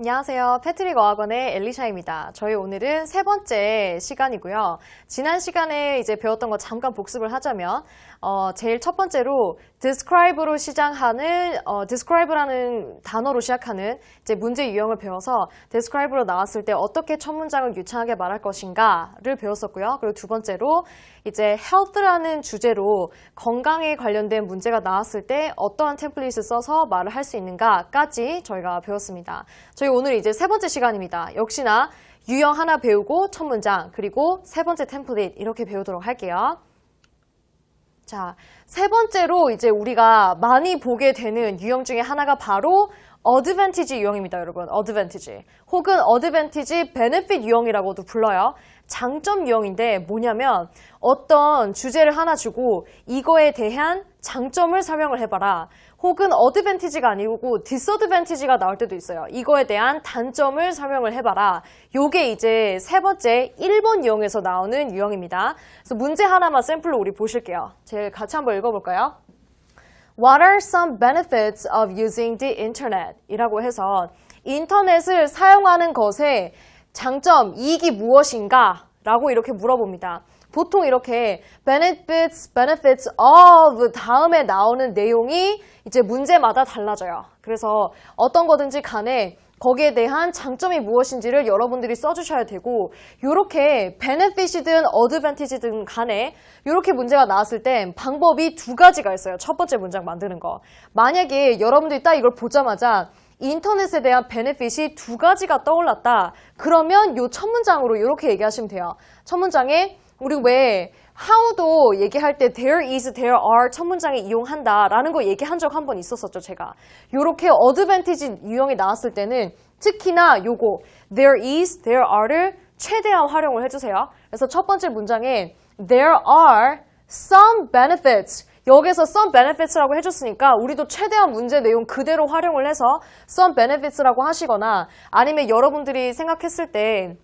안녕하세요. 패트릭 어학원의 엘리샤입니다. 저희 오늘은 세 번째 시간이고요. 지난 시간에 이제 배웠던 거 잠깐 복습을 하자면, 어, 제일 첫 번째로 describe로 시작하는, 어, describe라는 단어로 시작하는 이제 문제 유형을 배워서 describe로 나왔을 때 어떻게 첫 문장을 유창하게 말할 것인가를 배웠었고요. 그리고 두 번째로 이제 health라는 주제로 건강에 관련된 문제가 나왔을 때 어떠한 템플릿을 써서 말을 할 수 있는가까지 저희가 배웠습니다. 저희 오늘 이제 세 번째 시간입니다. 역시나 유형 하나 배우고 첫 문장 그리고 세 번째 템플릿 이렇게 배우도록 할게요. 자, 세 번째로 이제 우리가 많이 보게 되는 유형 중에 하나가 바로 어드밴티지 유형입니다, 여러분. 어드밴티지. 혹은 어드밴티지 베네핏 유형이라고도 불러요. 장점 유형인데 뭐냐면 어떤 주제를 하나 주고 이거에 대한 장점을 설명을 해봐라. 혹은 어드밴티지가 아니고 디스어드밴티지가 나올 때도 있어요. 이거에 대한 단점을 설명을 해봐라. 요게 이제 세 번째 1번 유형에서 나오는 유형입니다. 그래서 문제 하나만 샘플로 우리 보실게요. 제일 같이 한번 읽어볼까요? What are some benefits of using the internet? 이라고 해서 인터넷을 사용하는 것의 장점, 이익이 무엇인가? 라고 이렇게 물어봅니다. 보통 이렇게 benefits, benefits of 다음에 나오는 내용이 이제 문제마다 달라져요. 그래서 어떤 거든지 간에 거기에 대한 장점이 무엇인지를 여러분들이 써주셔야 되고 이렇게 베네핏이든 어드밴티지든 간에 이렇게 문제가 나왔을 땐 방법이 두 가지가 있어요. 첫 번째 문장 만드는 거. 만약에 여러분들이 딱 이걸 보자마자 인터넷에 대한 베네핏이 두 가지가 떠올랐다. 그러면 요첫 문장으로 이렇게 얘기하시면 돼요. 첫 문장에 우리 왜 how도 얘기할 때 there is, there are 첫 문장에 이용한다 라는 거 얘기한 적 한 번 있었었죠, 제가. 요렇게 어드밴티지 유형이 나왔을 때는 특히나 요거 there is, there are를 최대한 활용을 해주세요. 그래서 첫 번째 문장에 there are some benefits 여기서 some benefits라고 해줬으니까 우리도 최대한 문제 내용 그대로 활용을 해서 some benefits라고 하시거나 아니면 여러분들이 생각했을 때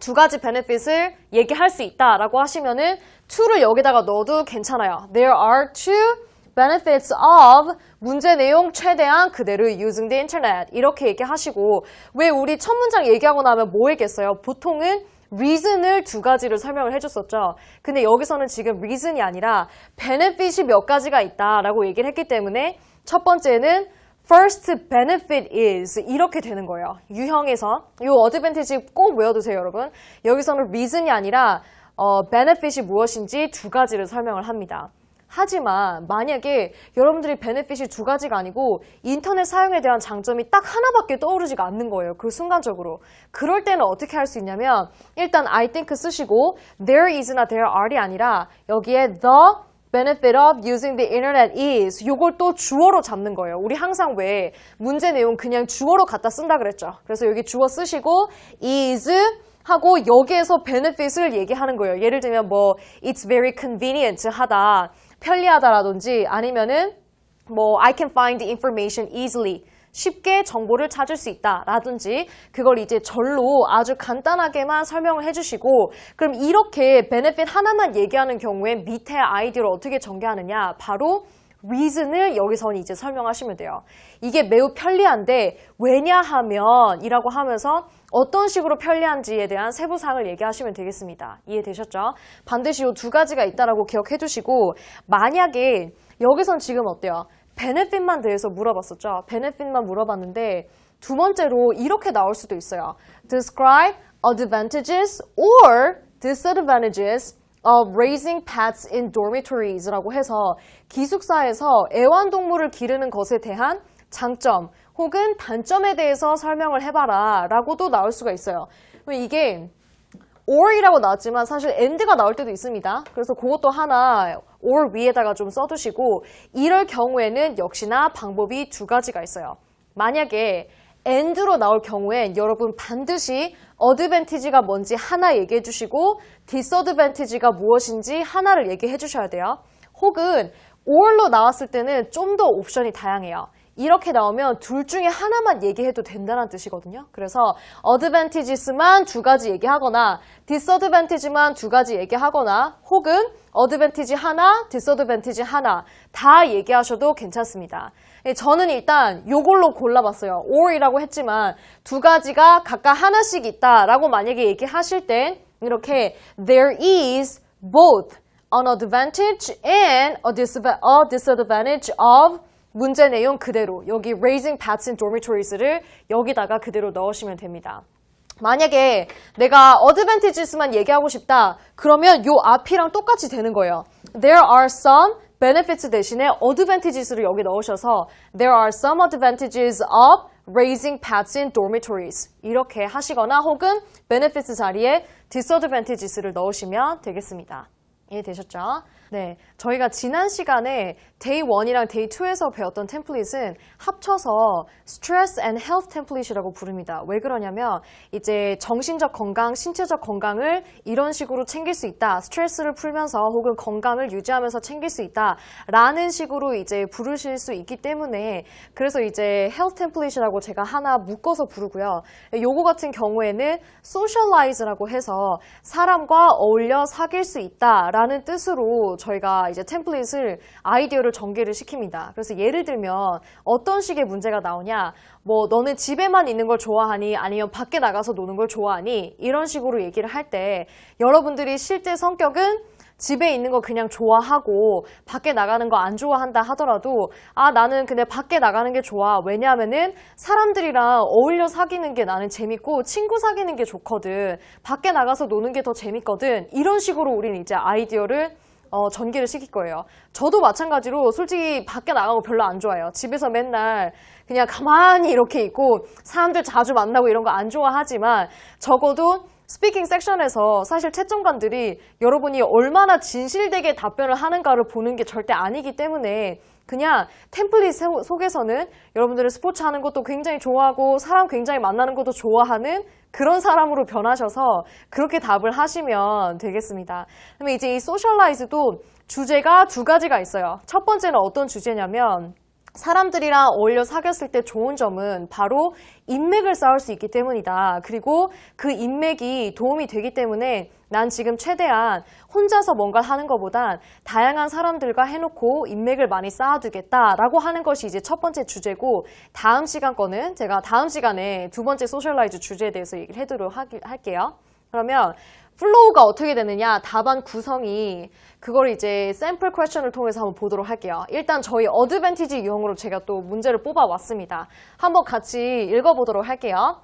두 가지 베네핏을 얘기할 수 있다라고 하시면은 to를 여기다가 넣어도 괜찮아요. There are two benefits of 문제 내용 최대한 그대로 using the internet 이렇게 얘기하시고 왜 우리 첫 문장 얘기하고 나면 뭐 얘기했어요? 보통은 reason을 두 가지를 설명을 해줬었죠. 근데 여기서는 지금 reason이 아니라 benefit이 몇 가지가 있다라고 얘기를 했기 때문에 첫 번째는 first benefit is 이렇게 되는 거예요. 유형에서 이 어드밴티지 꼭 외워두세요, 여러분. 여기서는 reason이 아니라 어, benefit이 무엇인지 두 가지를 설명을 합니다. 하지만 만약에 여러분들이 베네핏이 두 가지가 아니고 인터넷 사용에 대한 장점이 딱 하나밖에 떠오르지가 않는 거예요. 그 순간적으로. 그럴 때는 어떻게 할 수 있냐면 일단 I think 쓰시고 there is나 there are이 아니라 여기에 the benefit of using the internet is 요걸 또 주어로 잡는 거예요. 우리 항상 왜 문제 내용 그냥 주어로 갖다 쓴다 그랬죠. 그래서 여기 주어 쓰시고 is 하고 여기에서 benefit을 얘기하는 거예요. 예를 들면 뭐 it's very convenient 하다, 편리하다라든지 아니면은 뭐 I can find the information easily 쉽게 정보를 찾을 수 있다라든지 그걸 이제 절로 아주 간단하게만 설명을 해주시고 그럼 이렇게 베네핏 하나만 얘기하는 경우에 밑에 아이디어를 어떻게 전개하느냐 바로 reason을 여기서는 이제 설명하시면 돼요. 이게 매우 편리한데 왜냐하면 이라고 하면서 어떤 식으로 편리한지에 대한 세부 사항을 얘기하시면 되겠습니다. 이해되셨죠? 반드시 이 두 가지가 있다라고 기억해 두시고 만약에 여기선 지금 어때요? 베네핏만 대해서 물어봤었죠. 베네핏만 물어봤는데 두 번째로 이렇게 나올 수도 있어요. Describe advantages or disadvantages of raising pets in dormitories 라고 해서 기숙사에서 애완동물을 기르는 것에 대한 장점 혹은 단점에 대해서 설명을 해봐라 라고도 나올 수가 있어요. 이게 or이라고 나왔지만 사실 and가 나올 때도 있습니다. 그래서 그것도 하나 or 위에다가 좀 써두시고 이럴 경우에는 역시나 방법이 두 가지가 있어요. 만약에 and로 나올 경우엔 여러분 반드시 어드밴티지가 뭔지 하나 얘기해 주시고 디스어드밴티지가 무엇인지 하나를 얘기해 주셔야 돼요. 혹은 or로 나왔을 때는 좀 더 옵션이 다양해요. 이렇게 나오면 둘 중에 하나만 얘기해도 된다는 뜻이거든요. 그래서 advantages만 두 가지 얘기하거나 disadvantage만 두 가지 얘기하거나 혹은 advantage 하나, disadvantage 하나 다 얘기하셔도 괜찮습니다. 예, 저는 일단 요걸로 골라봤어요. or이라고 했지만 두 가지가 각각 하나씩 있다라고 만약에 얘기하실 땐 이렇게 there is both an advantage and a disadvantage of 문제 내용 그대로 여기 raising pets in dormitories를 여기다가 그대로 넣으시면 됩니다. 만약에 내가 advantages만 얘기하고 싶다 그러면 요 앞이랑 똑같이 되는 거예요. There are some benefits 대신에 advantages를 여기 넣으셔서 there are some advantages of raising pets in dormitories 이렇게 하시거나 혹은 benefits 자리에 disadvantages를 넣으시면 되겠습니다. 이해되셨죠? 네. 저희가 지난 시간에 데이 1이랑 데이 2에서 배웠던 템플릿은 합쳐서 stress and health 템플릿이라고 부릅니다. 왜 그러냐면 이제 정신적 건강, 신체적 건강을 이런 식으로 챙길 수 있다. 스트레스를 풀면서 혹은 건강을 유지하면서 챙길 수 있다. 라는 식으로 이제 부르실 수 있기 때문에 그래서 이제 health 템플릿이라고 제가 하나 묶어서 부르고요. 요거 같은 경우에는 socialize라고 해서 사람과 어울려 사귈 수 있다라는 뜻으로 저희가 이제 템플릿을 아이디어를 전개를 시킵니다. 그래서 예를 들면 어떤 식의 문제가 나오냐, 뭐 너는 집에만 있는 걸 좋아하니 아니면 밖에 나가서 노는 걸 좋아하니? 이런 식으로 얘기를 할 때 여러분들이 실제 성격은 집에 있는 거 그냥 좋아하고 밖에 나가는 거 안 좋아한다 하더라도 아 나는 근데 밖에 나가는 게 좋아. 왜냐하면은 사람들이랑 어울려 사귀는 게 나는 재밌고 친구 사귀는 게 좋거든. 밖에 나가서 노는 게 더 재밌거든. 이런 식으로 우리는 이제 아이디어를 어, 전개를 시킬 거예요. 저도 마찬가지로 솔직히 밖에 나가고 별로 안 좋아해요. 집에서 맨날 그냥 가만히 이렇게 있고 사람들 자주 만나고 이런 거 안 좋아하지만 적어도 스피킹 섹션에서 사실 채점관들이 여러분이 얼마나 진실되게 답변을 하는가를 보는 게 절대 아니기 때문에 그냥 템플릿 세- 속에서는 여러분들은 스포츠 하는 것도 굉장히 좋아하고 사람 굉장히 만나는 것도 좋아하는 그런 사람으로 변하셔서 그렇게 답을 하시면 되겠습니다. 그러면 이제 이 소셜라이즈도 주제가 두 가지가 있어요. 첫 번째는 어떤 주제냐면 사람들이랑 어울려 사귀었을 때 좋은 점은 바로 인맥을 쌓을 수 있기 때문이다. 그리고 그 인맥이 도움이 되기 때문에 난 지금 최대한 혼자서 뭔가 하는 것보단 다양한 사람들과 해놓고 인맥을 많이 쌓아두겠다라고 하는 것이 이제 첫 번째 주제고 다음 시간 거는 제가 다음 시간에 두 번째 소셜라이즈 주제에 대해서 얘기를 해도록 하기- 할게요. 그러면 플로우가 어떻게 되느냐 답안 구성이 그걸 이제 샘플 퀘션을 통해서 한번 보도록 할게요. 일단 저희 어드밴티지 유형으로 제가 또 문제를 뽑아 왔습니다. 한번 같이 읽어보도록 할게요.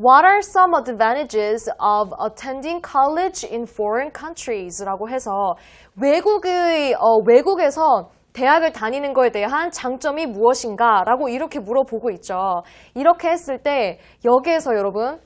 What are some advantages of attending college in foreign countries? 라고 해서 외국의, 어, 외국에서 대학을 다니는 거에 대한 장점이 무엇인가? 라고 이렇게 물어보고 있죠. 이렇게 했을 때 여기에서 여러분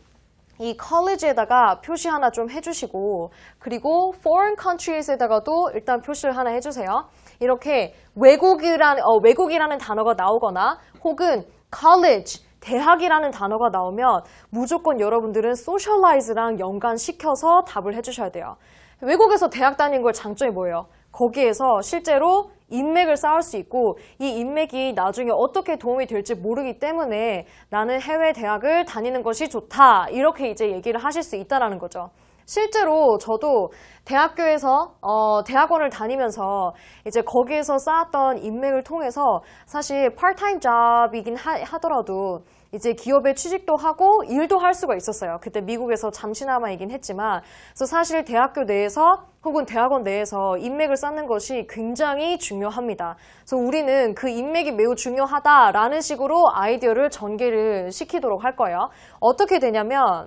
이 college에다가 표시 하나 좀 해주시고 그리고 foreign countries에다가도 일단 표시를 하나 해주세요. 이렇게 외국이라는 어, 외국이라는 단어가 나오거나 혹은 college 대학이라는 단어가 나오면 무조건 여러분들은 socialize랑 연관시켜서 답을 해주셔야 돼요. 외국에서 대학 다니는 걸 장점이 뭐예요? 거기에서 실제로 인맥을 쌓을 수 있고 이 인맥이 나중에 어떻게 도움이 될지 모르기 때문에 나는 해외 대학을 다니는 것이 좋다 이렇게 이제 얘기를 하실 수 있다라는 거죠. 실제로 저도 대학교에서 어, 대학원을 다니면서 이제 거기에서 쌓았던 인맥을 통해서 사실 파트타임 잡이긴 하, 하더라도 이제 기업에 취직도 하고 일도 할 수가 있었어요. 그때 미국에서 잠시나마이긴 했지만 그래서 사실 대학교 내에서 혹은 대학원 내에서 인맥을 쌓는 것이 굉장히 중요합니다. 그래서 우리는 그 인맥이 매우 중요하다라는 식으로 아이디어를 전개를 시키도록 할 거예요. 어떻게 되냐면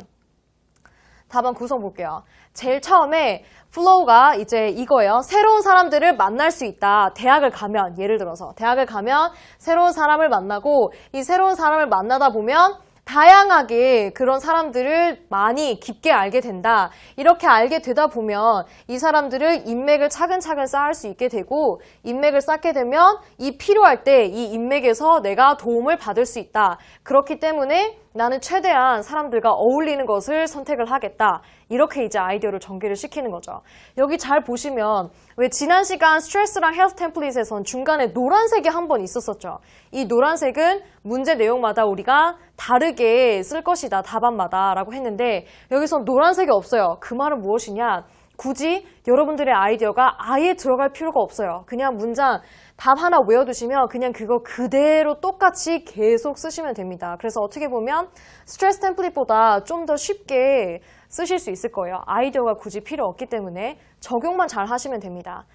답안 구성 볼게요. 제일 처음에 플로우가 이제 이거예요. 새로운 사람들을 만날 수 있다. 대학을 가면, 예를 들어서 대학을 가면 새로운 사람을 만나고 이 새로운 사람을 만나다 보면 다양하게 그런 사람들을 많이 깊게 알게 된다. 이렇게 알게 되다 보면 이 사람들을 인맥을 차근차근 쌓을 수 있게 되고 인맥을 쌓게 되면 이 필요할 때 이 인맥에서 내가 도움을 받을 수 있다. 그렇기 때문에 나는 최대한 사람들과 어울리는 것을 선택을 하겠다. 이렇게 이제 아이디어를 전개를 시키는 거죠. 여기 잘 보시면 왜 지난 시간 스트레스랑 헬스 템플릿에선 중간에 노란색이 한 번 있었었죠. 이 노란색은 문제 내용마다 우리가 다르게 쓸 것이다. 답안마다 라고 했는데 여기선 노란색이 없어요. 그 말은 무엇이냐? 굳이 여러분들의 아이디어가 아예 들어갈 필요가 없어요. 그냥 문장 답 하나 외워두시면 그냥 그거 그대로 똑같이 계속 쓰시면 됩니다. 그래서 어떻게 보면 스트레스 템플릿보다 좀 더 쉽게 쓰실 수 있을 거예요. 아이디어가 굳이 필요 없기 때문에 적용만 잘 하시면 됩니다.